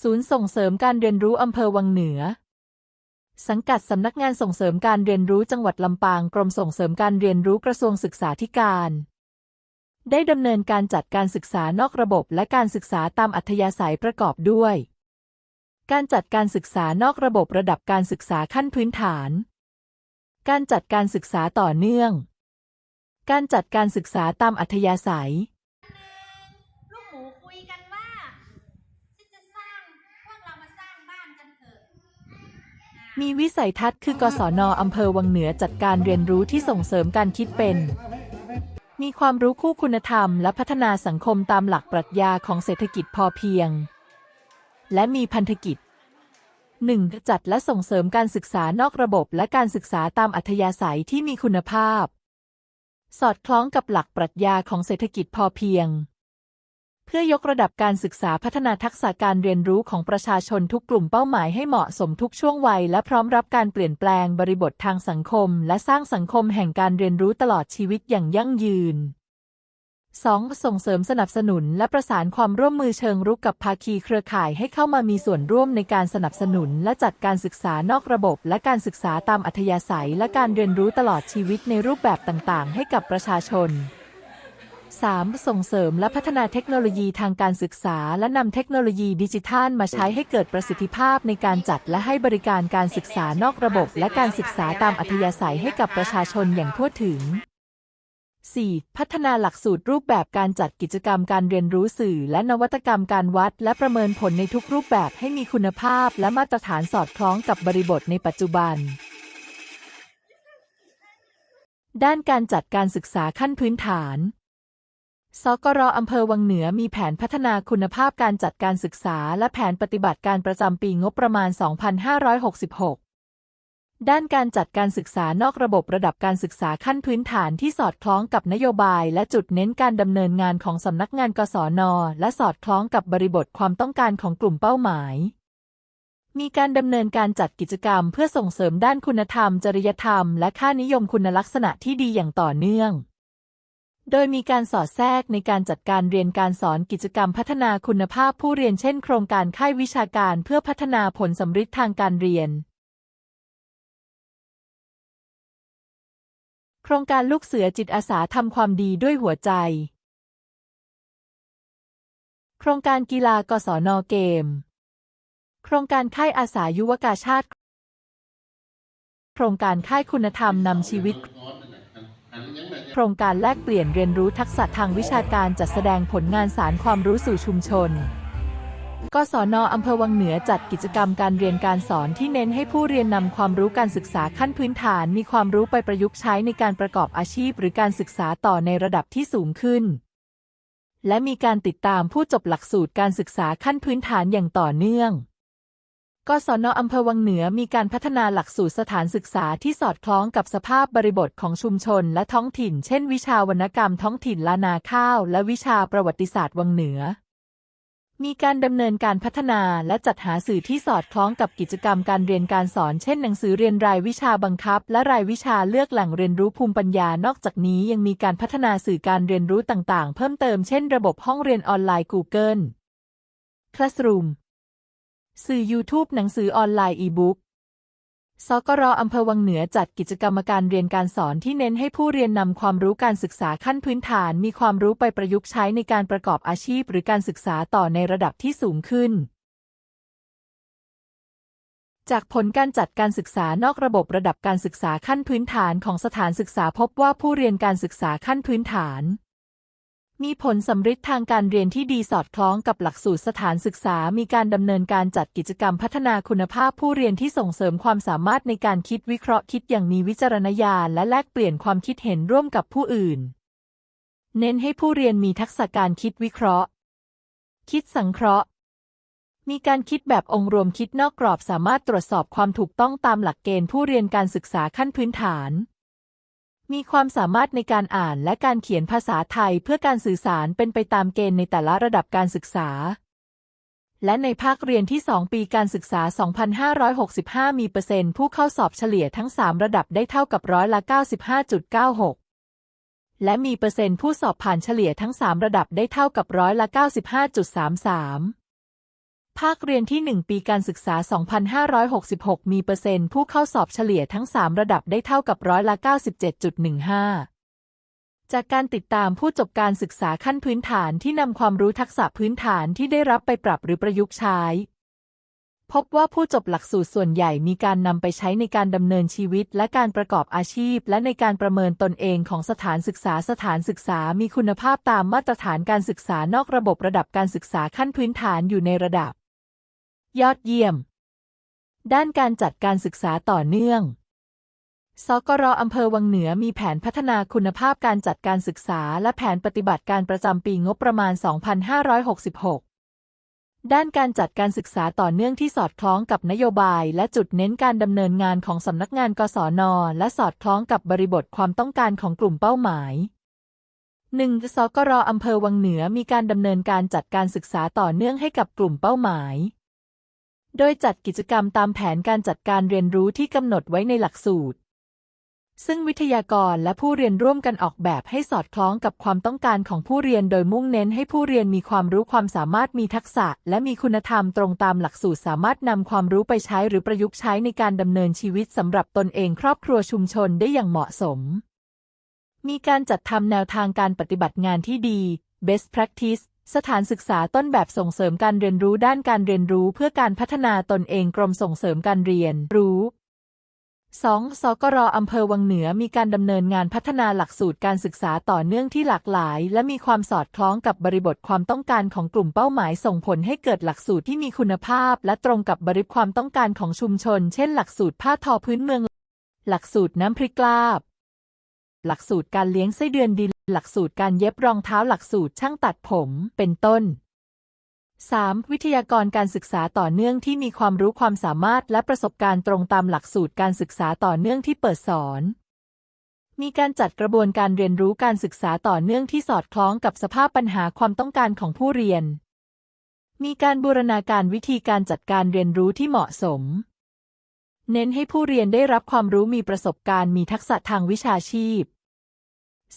ศูนย์ส่งเสริมการเรียนรู้อำเภอวังเหนือ สังกัดสำนักงานส่งเสริมการเรียนรู้จังหวัดลำปาง กรมส่งเสริมการเรียนรู้กระทรวงศึกษาธิการ ได้ดำเนินการจัดการศึกษานอกระบบและการศึกษาตามอัธยาศัยประกอบด้วย การจัดการศึกษานอกระบบระดับการศึกษาขั้นพื้นฐาน การจัดการศึกษาต่อเนื่อง การจัดการศึกษาตามอัธยาศัย ลูกหมูคุยกันว่าฉันจะสร้างพวกเรามาสร้างบ้านกันเถอะ มีวิสัยทัศน์คือกศนอำเภอวังเหนือจัดการเรียนรู้ที่ส่งเสริมการคิดเป็น มีความรู้คู่คุณธรรมและพัฒนาสังคมตามหลักปรัชญาของเศรษฐกิจพอเพียง และมีพันธกิจ 1. จัดและส่งเสริมการศึกษานอกระบบและการศึกษาตามอัธยาศัยที่มีคุณภาพ สอดคล้องกับหลักปรัชญาของเศรษฐกิจพอเพียง เพื่อยกระดับการศึกษาพัฒนาทักษะการเรียนรู้ของประชาชนทุกกลุ่มเป้าหมายให้เหมาะสมทุกช่วงวัย และพร้อมรับการเปลี่ยนแปลงบริบททางสังคม และสร้างสังคมแห่งการเรียนรู้ตลอดชีวิตอย่างยั่งยืน 2. ส่งเสริมสนับสนุนและประสานความร่วมมือเชิงรุกกับภาคีเครือข่ายให้เข้ามามีส่วนร่วมในการสนับสนุน และจัดการศึกษานอกระบบ และการศึกษาตามอัธยาศัย และการเรียนรู้ตลอดชีวิตในรูปแบบต่างๆ ให้กับประชาชน 3. ส่งเสริมและพัฒนาเทคโนโลยีทางการศึกษา และนำเทคโนโลยีดิจิทัลมาใช้ให้เกิดประสิทธิภาพในการจัดและให้บริการการศึกษานอกระบบ และการศึกษาตามอัธยาศัยให้กับประชาชนอย่างทั่วถึง 4. พัฒนาหลักสูตรรูปแบบการจัดกิจกรรมการเรียนรู้สื่อ และนวัตกรรมการวัด และประเมินผลในทุกรูปแบบให้มีคุณภาพ และมาตรฐานสอดคล้องกับบริบทในปัจจุบัน ด้านการจัดการศึกษาขั้นพื้นฐาน สกรอำเภอวังเหนือมีแผนพัฒนาคุณภาพการจัดการศึกษา และแผนปฏิบัติการประจำปีงบประมาณ 2566 ด้านการจัดการศึกษานอกระบบระดับการศึกษาขั้นพื้นฐานที่สอดคล้องกับนโยบาย และจุดเน้นการดำเนินงานของสำนักงานกศน และสอดคล้องกับบริบทความต้องการของกลุ่มเป้าหมายมีการดำเนินการจัดกิจกรรมเพื่อส่งเสริมด้านคุณธรรม จริยธรรม และค่านิยมคุณลักษณะที่ดีอย่างต่อเนื่อง โดยมีการสอดแทรกในการจัดการเรียนการสอนกิจกรรมพัฒนาคุณภาพผู้เรียนเช่นโครงการค่ายวิชาการเพื่อพัฒนาผลสำฤทธิ์ทางการเรียน โครงการลูกเสือจิตอาสาทำความดีด้วยหัวใจ โครงการกีฬากศนเกม โครงการค่ายอาสายุวกาชาติ โครงการค่ายคุณธรรมนำชีวิต ครงการแลกเปลี่ยนเรียนรู้ทักษะทางวิชาการจัดแสดงผลงานสารความรู้สู่ชุมชน กศนอำเภอวังเหนือจัดกิจกรรมการเรียนการสอนที่เน้นให้ผู้เรียนนำความรู้การศึกษาขั้นพื้นฐาน มีความรู้ไปประยุกต์ใช้ในการประกอบอาชีพ หรือการศึกษาต่อในระดับที่สูงขึ้น และมีการติดตามผู้จบหลักสูตรการศึกษาขั้นพื้นฐานอย่างต่อเนื่อง กศนอำเภอวังเหนือมีการพัฒนาหลักสูตรสถานศึกษาที่สอดคล้องกับสภาพบริบทของชุมชนและท้องถิ่น เช่น วิชาวรรณกรรมท้องถิ่นลานาข้าว และวิชาประวัติศาสตร์วังเหนือ มีการดำเนินการพัฒนาและจัดหาสื่อที่สอดคล้องกับกิจกรรมการเรียนการสอน เช่น หนังสือเรียนรายวิชาบังคับ และรายวิชาเลือกแหล่งเรียนรู้ภูมิปัญญานอกจากนี้ยังมีการพัฒนาสื่อการเรียนรู้ต่าง ๆ เพิ่มเติมเช่น ระบบห้องเรียนออนไลน์ Google Classroom สื่อ YouTube หนังสือออนไลน์อีบุ๊กสกรอำเภอวังเหนือจัดกิจกรรมการเรียนการสอนที่เน้นให้ผู้เรียนนำความรู้การศึกษาขั้นพื้นฐาน มีความรู้ไปประยุกต์ใช้ในการประกอบอาชีพ หรือการศึกษาต่อในระดับที่สูงขึ้น จากผลการจัดการศึกษานอกระบบระดับการศึกษาขั้นพื้นฐานของสถานศึกษาพบว่าผู้เรียนการศึกษาขั้นพื้นฐาน มีผลสำฤทธิ์ทางการเรียนที่ดีสอดคล้องกับหลักสูตรสถานศึกษา มีการดำเนินการจัดกิจกรรมพัฒนาคุณภาพผู้เรียนที่ส่งเสริมความสามารถในการคิดวิเคราะห์คิดอย่างมีวิจารณญาณและแลกเปลี่ยนความคิดเห็นร่วมกับผู้อื่น เน้นให้ผู้เรียนมีทักษะการคิดวิเคราะห์ คิดสังเคราะห์ มีการคิดแบบองค์รวมคิดนอกกรอบสามารถตรวจสอบความถูกต้องตามหลักเกณฑ์ผู้เรียนการศึกษาขั้นพื้นฐาน มีความสามารถในการอ่านและการเขียนภาษาไทยเพื่อการสื่อสารเป็นไปตามเกณฑ์ในแต่ละระดับการศึกษา และในภาคเรียนที่ 2 ปีการศึกษา 2565 มีเปอร์เซ็นต์ผู้เข้าสอบเฉลี่ยทั้ง 3 ระดับได้เท่ากับร้อยละ 95.96 และมีเปอร์เซ็นต์ผู้สอบผ่านเฉลี่ยทั้ง 3 ระดับได้เท่ากับร้อยละ 95.33 ภาคเรียนที่ 1 ปีการศึกษา 2566 มีเปอร์เซ็นต์ผู้เข้าสอบเฉลี่ยทั้ง 3 ระดับได้เท่ากับร้อยละ 97.15 จากการติดตามผู้จบการศึกษาขั้นพื้นฐานที่นำความรู้ทักษะพื้นฐานที่ได้รับไปปรับหรือประยุกต์ใช้ พบว่าผู้จบหลักสูตรส่วนใหญ่มีการนำไปใช้ในการดำเนินชีวิตและการประกอบอาชีพ และในการประเมินตนเองของสถานศึกษาสถานศึกษามีคุณภาพตามมาตรฐานการศึกษานอกระบบระดับการศึกษาขั้นพื้นฐานอยู่ในระดับ ยอดเยี่ยม ด้านการจัดการศึกษาต่อเนื่อง สกรอำเภอวังเหนือมีแผนพัฒนาคุณภาพการจัดการศึกษา และแผนปฏิบัติการประจำปีงบประมาณ 2566 ด้านการจัดการศึกษาต่อเนื่องที่สอดคล้องกับนโยบาย และจุดเน้นการดำเนินงานของสำนักงานกศน และสอดคล้องกับบริบทความต้องการของกลุ่มเป้าหมาย 1. สกรออำเภอวังเหนือมีการดำเนินการจัดการศึกษาต่อเนื่องให้กับกลุ่มเป้าหมาย โดยจัดกิจกรรมตามแผนการจัดการเรียนรู้ที่กำหนดไว้ในหลักสูตร ซึ่งวิทยากรและผู้เรียนร่วมกันออกแบบให้สอดคล้องกับความต้องการของผู้เรียนโดยมุ่งเน้นให้ผู้เรียนมีความรู้ความสามารถมีทักษะ และมีคุณธรรมตรงตามหลักสูตรสามารถนำความรู้ไปใช้หรือประยุกต์ใช้ในการดำเนินชีวิตสำหรับตนเองครอบครัวชุมชนได้อย่างเหมาะสม มีการจัดทำแนวทางการปฏิบัติงานที่ดี best practice สถานศึกษาต้นแบบส่งเสริมการเรียนรู้ด้านการเรียนรู้เพื่อการพัฒนาตนเองกรมส่งเสริมการเรียนรู้ 2. สกรอำเภอวังเหนือมีการดำเนินงานพัฒนาหลักสูตรการศึกษาต่อเนื่องที่หลากหลาย และมีความสอดคล้องกับบริบทความต้องการของกลุ่มเป้าหมายส่งผลให้เกิดหลักสูตรที่มีคุณภาพ และตรงกับบริบทความต้องการของชุมชน เช่น หลักสูตรผ้าทอพื้นเมือง หลักสูตรน้ำพริกลาบ หลักสูตรการเลี้ยงไส้เดือนดิน หลักสูตรการเย็บรองเท้าหลักสูตรช่างตัดผม เป็นต้น 3. วิทยากรการศึกษาต่อเนื่องที่มีความรู้ความสามารถและประสบการณ์ตรงตามหลักสูตรการศึกษาต่อเนื่องที่เปิดสอน มีการจัดกระบวนการเรียนรู้การศึกษาต่อเนื่องที่สอดคล้องกับสภาพปัญหาความต้องการของผู้เรียน มีการบูรณาการวิธีการจัดการเรียนรู้ที่เหมาะสม เน้นให้ผู้เรียนได้รับความรู้มีประสบการณ์มีทักษะทางวิชาชีพ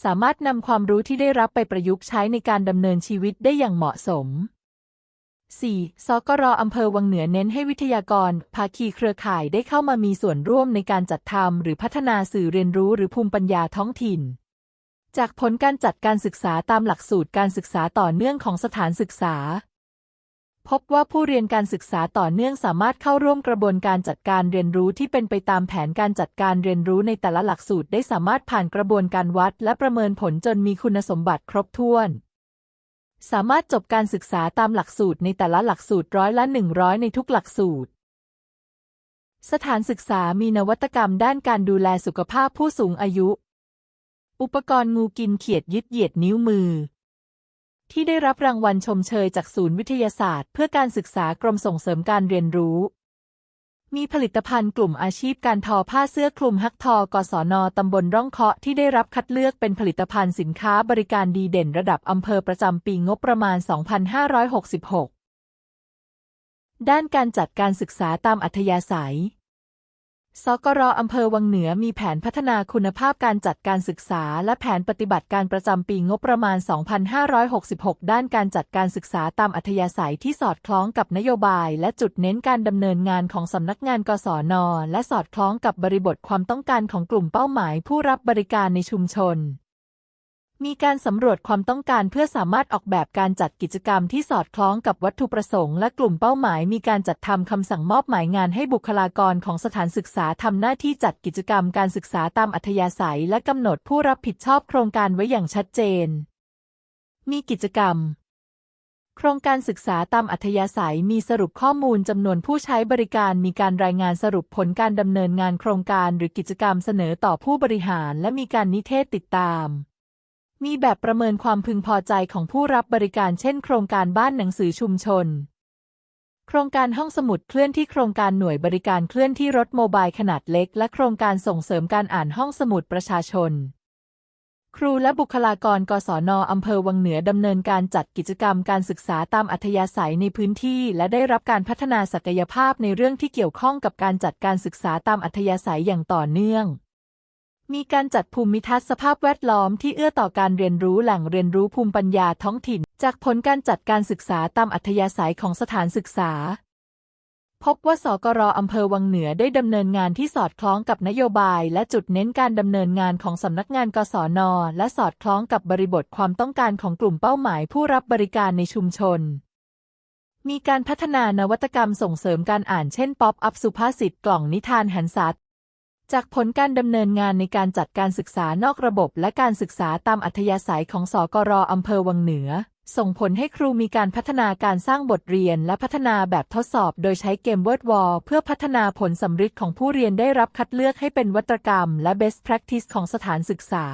สามารถนำความรู้ที่ได้รับไปประยุกต์ใช้ในการดำเนินชีวิตได้อย่างเหมาะสม 4. สกรอำเภอวังเหนือเน้นให้วิทยากร ภาคีเครือข่ายได้เข้ามามีส่วนร่วมในการจัดทำหรือพัฒนาสื่อเรียนรู้หรือภูมิปัญญาท้องถิ่น จากผลการจัดการศึกษาตามหลักสูตรการศึกษาต่อเนื่องของสถานศึกษา พบว่าผู้เรียนการศึกษาต่อเนื่องสามารถเข้าร่วมกระบวนการจัดการเรียนรู้ที่เป็นไปตามแผนการจัดการเรียนรู้ในแต่ละหลักสูตรได้สามารถผ่านกระบวนการวัดและประเมินผลจนมีคุณสมบัติครบถ้วน สามารถจบการศึกษาตามหลักสูตรในแต่ละหลักสูตรร้อยละ 100 ในทุกหลักสูตร สถานศึกษามีนวัตกรรมด้านการดูแลสุขภาพผู้สูงอายุ อุปกรณ์งูกินเขียดยึดเหยียดนิ้วมือ ที่ได้รับรางวัลชมเชยจากศูนย์วิทยาศาสตร์ เพื่อการศึกษากรมส่งเสริมการเรียนรู้ มีผลิตภัณฑ์กลุ่มอาชีพการทอผ้าเสื้อคลุมฮักทอกศนตำบลร่องเคาะที่ได้รับคัดเลือกเป็นผลิตภัณฑ์สินค้าบริการดีเด่นระดับอำเภอประจำปีงบประมาณ 2566 ด้านการจัดการศึกษาตามอัธยาศัย สกรอำเภอวังเหนือมีแผนพัฒนาคุณภาพการจัดการศึกษา และแผนปฏิบัติการประจำปีงบประมาณ 2566 ด้านการจัดการศึกษาตามอัธยาศัยที่สอดคล้องกับนโยบาย และจุดเน้นการดำเนินงานของสำนักงานกศน และสอดคล้องกับบริบทความต้องการของกลุ่มเป้าหมายผู้รับบริการในชุมชน มีการสำรวจความต้องการเพื่อสามารถออกแบบการจัดกิจกรรมที่สอดคล้องกับวัตถุประสงค์และกลุ่มเป้าหมาย มีการจัดทำคำสั่งมอบหมายงานให้บุคลากรของสถานศึกษาทำหน้าที่จัดกิจกรรมการศึกษาตามอัธยาศัย และกำหนดผู้รับผิดชอบโครงการไว้อย่างชัดเจน มีกิจกรรม โครงการศึกษาตามอัธยาศัยมีสรุปข้อมูลจำนวนผู้ใช้บริการ มีการรายงานสรุปผลการดำเนินงานโครงการ หรือกิจกรรมเสนอต่อผู้บริหาร และมีการนิเทศติดตาม มีแบบประเมินความพึงพอใจของผู้รับบริการเช่น โครงการบ้านหนังสือชุมชน โครงการห้องสมุดเคลื่อนที่โครงการหน่วยบริการเคลื่อนที่รถโมบายขนาดเล็ก และโครงการส่งเสริมการอ่านห้องสมุดประชาชน ครูและบุคลากรกศนอำเภอวังเหนือดำเนินการจัดกิจกรรมการศึกษาตามอัธยาศัยในพื้นที่ และได้รับการพัฒนาศักยภาพในเรื่องที่เกี่ยวข้องกับการจัดการศึกษาตามอัธยาศัยอย่างต่อเนื่อง มีการจัดภูมิทัศน์สภาพแวดล้อมที่เอื้อต่อการเรียนรู้แหล่งเรียนรู้ภูมิปัญญาท้องถิ่น จากผลการจัดการศึกษาตามอัธยาศัยของสถานศึกษา พบว่าสกรอำเภอวังเหนือได้ดำเนินงานที่สอดคล้องกับนโยบาย และจุดเน้นการดำเนินงานของสำนักงานกศน และสอดคล้องกับบริบทความต้องการของกลุ่มเป้าหมายผู้รับบริการในชุมชนมีการพัฒนานวัตกรรมส่งเสริมการอ่านเช่นป๊อปอัพสุภาษิตกล่องนิทานหันสัต จากผลการดำเนินงานในการจัดการศึกษานอกระบบและการศึกษาตามอัธยาศัยของสกรอำเภอวังเหนือ ส่งผลให้ครูมีการพัฒนาการสร้างบทเรียนและพัฒนาแบบทดสอบโดยใช้เกมเวิร์ดวอลเพื่อพัฒนาผลสำฤทธิ์ของผู้เรียนได้รับคัดเลือกให้เป็นวัตกรรมและ Best Practice ของสถานศึกษา